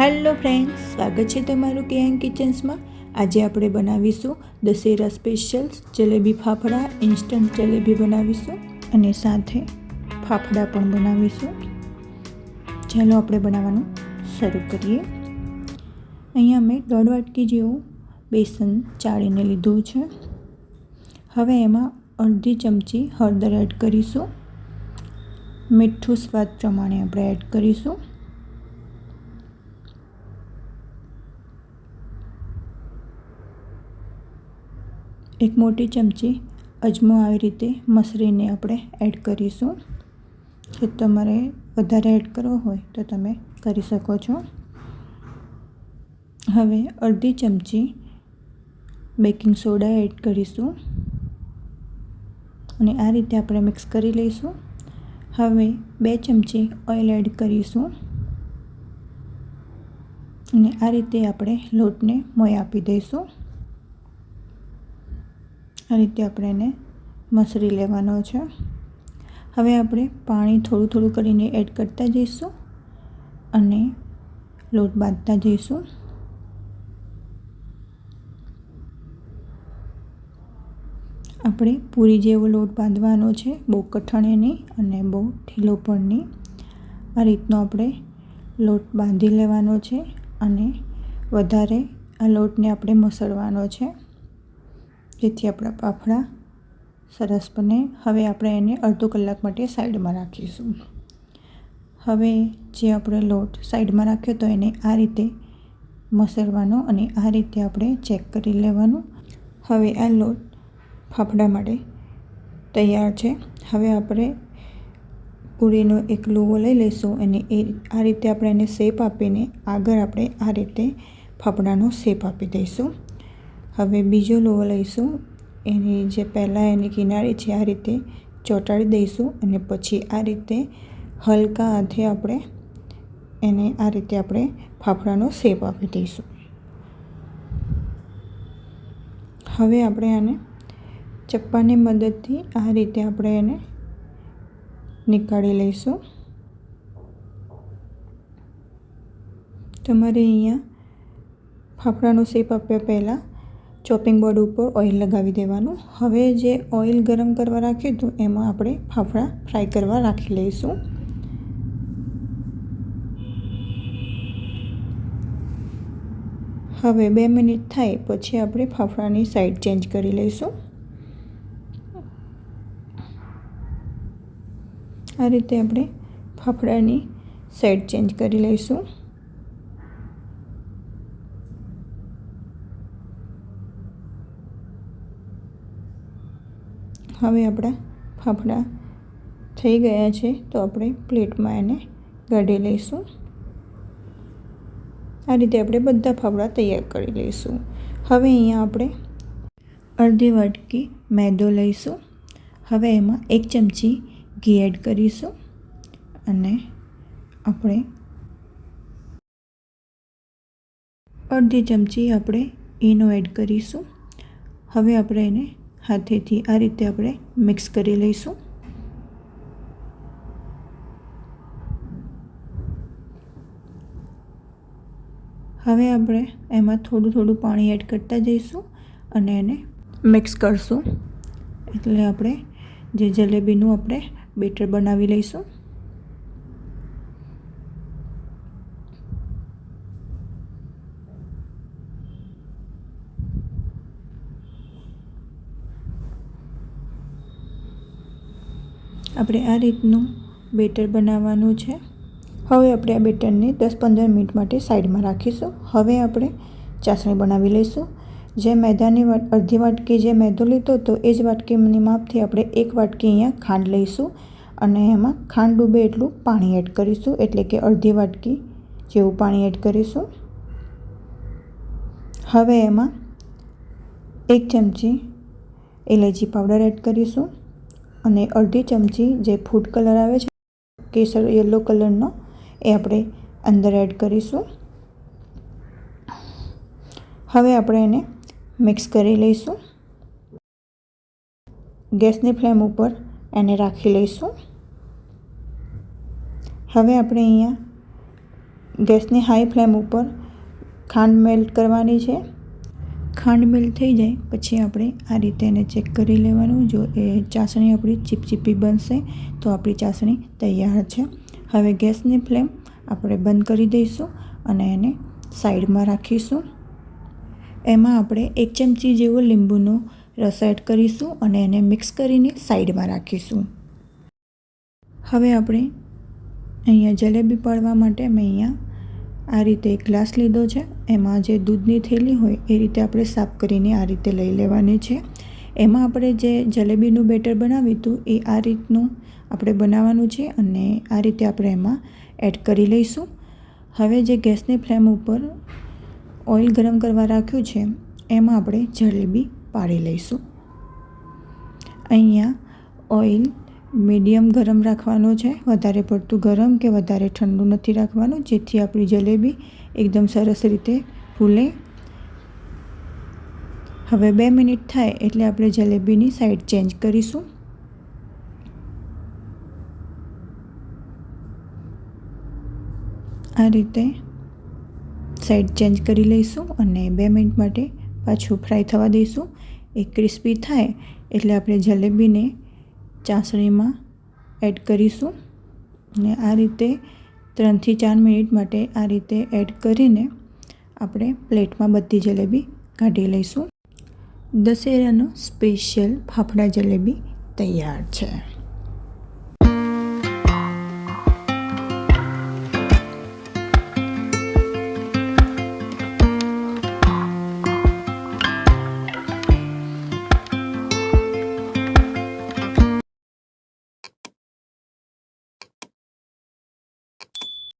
Hello friends, સ્વાગત છે તમારું કેએન કિચન્સમાં. આજે આપણે બનાવીશું દશેરા સ્પેશિયલ જલેબી ફાફડા, ઇન્સ્ટન્ટ જલેબી બનાવીશું અને સાથે ફાફડા પણ બનાવીશું. ચાલો આપણે બનાવવાનું શરૂ કરીએ. અહીંયા મેં દોઢ વાટકી જેવું બેસન ચાળીને લીધું છે. હવે એમાં અડધી ચમચી હળદર એડ કરીશું. મીઠું સ્વાદ પ્રમાણે આપણે એડ કરીશું. એક મોટી ચમચી અજમો આવી રીતે મસરીને આપણે એડ કરીશું. જો તમારે વધારે એડ કરવો હોય તો તમે કરી શકો છો. હવે અડધી ચમચી બેકિંગ સોડા એડ કરીશું અને આ રીતે આપણે મિક્સ કરી લઈશું. હવે બે ચમચી ઓઇલ એડ કરીશું અને આ રીતે આપણે લોટને મોય આપી દઈશું. આ રીતે આપણે એને મસરી લેવાનો છે. હવે આપણે પાણી થોડું થોડું કરીને એડ કરતા જઈશું અને લોટ બાંધતા જઈશું. આપણે પૂરી જેવો લોટ બાંધવાનો છે, બહુ કઠણે અને બહુ ઢીલો પણ નહીં આ રીતનો આપણે લોટ બાંધી લેવાનો છે અને વધારે આ લોટને આપણે મસળવાનો છે. જેથી આપણા પાફડા સરસ બને. હવે આપણે એને અડધો કલાક માટે સાઈડમાં રાખીશું. હવે જે આપણે લોટ સાઈડમાં રાખ્યો તો એને આ રીતે મસળવાનો અને આ રીતે આપણે ચેક કરી લેવાનું. હવે આ લોટ ફાફડા માટે તૈયાર છે. હવે આપણે પૂરીનો એક લુવો લઈ લઈશું અને એ આ રીતે આપણે એને શેપ આપીને આગળ આપણે આ રીતે ફાફડાનો શેપ આપી દઈશું. હવે બીજો લોવો લઈશું. એની જે પહેલાં એની કિનારી છે, આ રીતે ચોંટાડી દઈશું અને પછી આ રીતે હલકા હાથે આપણે એને આ રીતે આપણે ફાફડાનો શેપ આપી દઈશું. હવે આપણે આને ચપ્પાની મદદથી આ રીતે આપણે એને નીકાળી લઈશું. તમારે અહીંયા ફાફડાનો શેપ આપ્યા પહેલાં ચોપિંગ બોર્ડ ઉપર ઓઇલ લગાવી દેવાનું. હવે જે ઓઇલ ગરમ કરવા રાખ્યું હતું, એમાં આપણે ફાફડા ફ્રાય કરવા રાખી લઈશું. હવે બે મિનિટ થાય, પછી આપણે ફાફડાની સાઈડ ચેન્જ કરી લઈશું. આ રીતે આપણે ફાફડાની સાઈડ ચેન્જ કરી લઈશું. હવે આપણા ફાફડા થઈ ગયા છે તો આપણે પ્લેટમાં એને કાઢી લઈશું. આ રીતે આપણે બધા ફાફડા તૈયાર કરી લઈશું. હવે અહીંયા આપણે અડધી વાટકી મેદો લઈશું. હવે એમાં એક ચમચી ઘી એડ કરીશું અને આપણે અડધી ચમચી આપણે ઈનો એડ કરીશું. હવે આપણે એને હાથેથી આ રીતે આપણે મિક્સ કરી લઈશું. હવે આપણે એમાં થોડું થોડું પાણી એડ કરતા જઈશું અને એને મિક્સ કરશું. એટલે આપણે જે જલેબીનું આપણે બેટર બનાવી લઈશું. આપણે આ રીતનું બેટર બનાવવાનું છે. હવે આપણે આ બેટરને દસ પંદર મિનિટ માટે સાઈડમાં રાખીશું. હવે આપણે ચાસણી બનાવી લઈશું. જે મેદાની અડધી વાટકી જે મેદો લીધો હતો, એ જ વાટકીની માપથી આપણે એક વાટકી અહીંયા ખાંડ લઈશું અને એમાં ખાંડ ડૂબે એટલું પાણી એડ કરીશું, એટલે કે અડધી વાટકી જેવું પાણી એડ કરીશું. હવે એમાં એક ચમચી એલચી પાવડર એડ કરીશું. અને અડધી ચમચી જે ફૂડ કલર આવે છે, કેસર યલો કલરનો એ આપણે અંદર એડ કરીશું. હવે આપણે એને મિક્સ કરી લઈશું. ગેસની ફ્લેમ ઉપર એને રાખી લઈશું. હવે આપણે અહીંયા ગેસની હાઈ ફ્લેમ ઉપર ખાંડ મેલ્ટ કરવાની છે. ખાંડ મેલ્ટ થઈ જાય, પછી આપણે આ રીતે એને ચેક કરી લેવાનું. જો એ ચાસણી આપણી ચીપચીપી બનશે, તો આપણી ચાસણી તૈયાર છે. હવે ગેસની ફ્લેમ આપણે બંધ કરી દઈશું અને એને સાઈડમાં રાખીશું. એમાં આપણે એક ચમચી જેવો લીંબુનો રસ એડ કરીશું અને એને મિક્સ કરીને સાઈડમાં રાખીશું. હવે આપણે અહીંયા જલેબી પાડવા માટે મેં અહીંયા આ રીતે એક ગ્લાસ લીધો છે. એમાં જે દૂધની થેલી હોય એ રીતે આપણે સાફ કરીને આ રીતે લઈ લેવાની છે. એમાં આપણે જે જલેબીનું બેટર બનાવ્યું હતું એ આ રીતનું આપણે બનાવવાનું છે અને આ રીતે આપણે એમાં એડ કરી લઈશું. હવે જે ગેસની ફ્લેમ ઉપર ઓઇલ ગરમ કરવા રાખ્યું છે, એમાં આપણે જલેબી પાડી લઈશું. અહીંયા ઓઇલ મીડિયમ ગરમ રાખવાનો છે. વધારે પડતું ગરમ કે વધારે ઠંડુ નથી રાખવાનું. જેથી આપણી જલેબી એકદમ સરસ રીતે ફૂલે. હવે બે મિનિટ થાય એટલે આપણે જલેબીની સાઈડ ચેન્જ કરીશું. આ રીતે સાઈડ ચેન્જ કરી લઈશું અને બે મિનિટ માટે પાછું ફ્રાય થવા દઈશું. એ ક્રિસ્પી થાય એટલે આપણે જલેબીને ચાસણીમાં એડ કરીશું અને આ રીતે ત્રણથી ચાર મિનિટ માટે આ રીતે એડ કરીને આપણે પ્લેટમાં બધી જલેબી કાઢી લઈશું. દશેરાનો સ્પેશિયલ ફાફડા જલેબી તૈયાર છે.